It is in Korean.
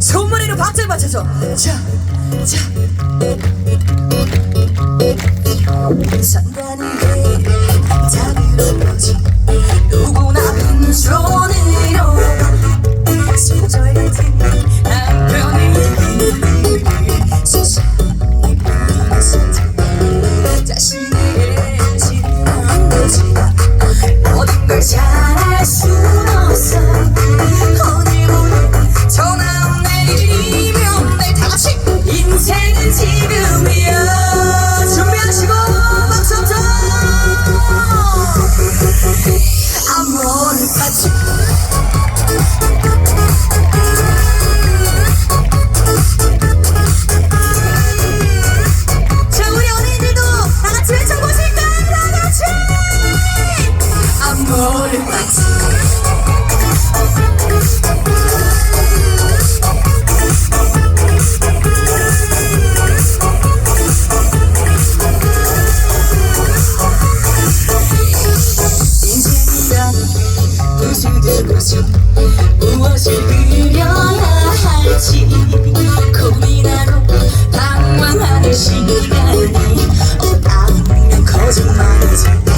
소머리로 박자를 맞춰줘. 자자. 산다는 겨울을 맞이 이제부터 부수들부수 무엇을 그려야 할지 고민하고 방황하는 시간이 아니면 거짓말이지